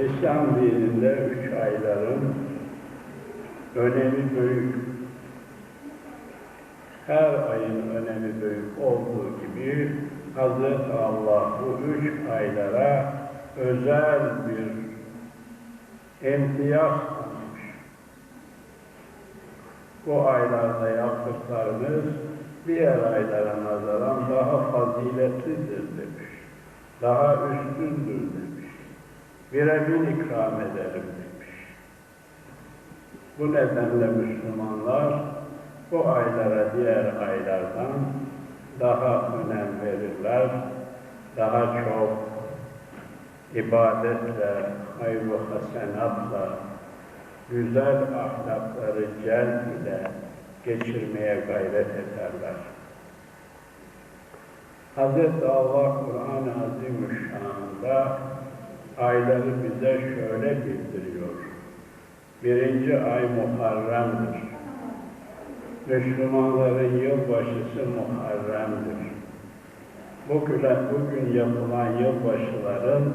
İslam dininde üç ayların önemi büyük. Her ayın önemi büyük olduğu gibi Hz. Allah bu üç aylara özel bir imtiyaz tanımış. Bu aylarda yaptıklarınız diğer aylara nazaran daha faziletlidir demiş. Daha üstündür demiş. Birebir ikram ederim demiş. Bu nedenle Müslümanlar bu aylara diğer aylardan daha önem verirler, daha çok ibadetle, hayır ve hasenatla, güzel ahlakları celb ile geçirmeye gayret ederler. Hz. Allah Kur'an-ı ayları bize şöyle bildiriyor. Birinci ay Muharrem'dir. Müslümanların yılbaşısı Muharrem'dir. Bugün, bugün yapılan yılbaşıların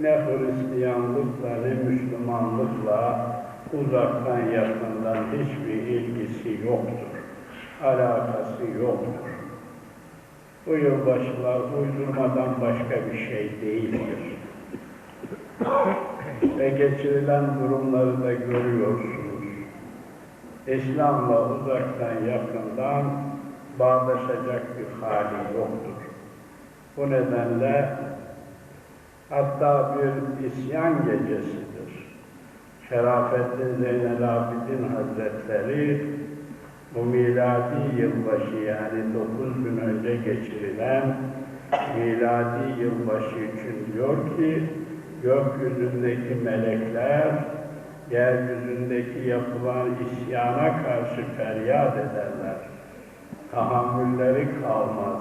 ne Hristiyanlıkla ne Müslümanlıkla uzaktan yakından hiçbir ilgisi yoktur. Alakası yoktur. Bu yılbaşılar uydurmadan başka bir şey değildir. Ve geçirilen durumları da görüyorsunuz. İslam'la uzaktan yakından bağdaşacak bir hali yoktur. Bu nedenle hatta bir isyan gecesidir. Şerafettin Zeynel Abidin Hazretleri bu miladi yılbaşı yani 9 gün önce geçirilen miladi yılbaşı için diyor ki gökyüzündeki melekler yeryüzündeki yapılan isyana karşı feryat ederler. Tahammülleri kalmaz.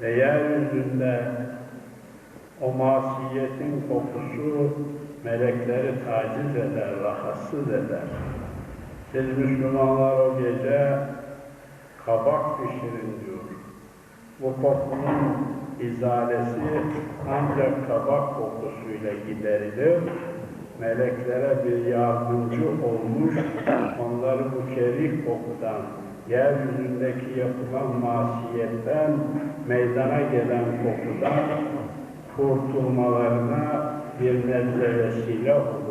Ve yeryüzünde o masiyetin kokusu melekleri taciz eder, rahatsız eder. Siz Müslümanlar o gece kabak pişirin diyor. Bu kokunun izalesi ancak kabak kokusuyla giderilir. Meleklere bir yardımcı olmuş, onları bu kerih kokudan, yeryüzündeki yapılan masiyetten, meydana gelen kokudan kurtulmalarına bir nebze vesile olur.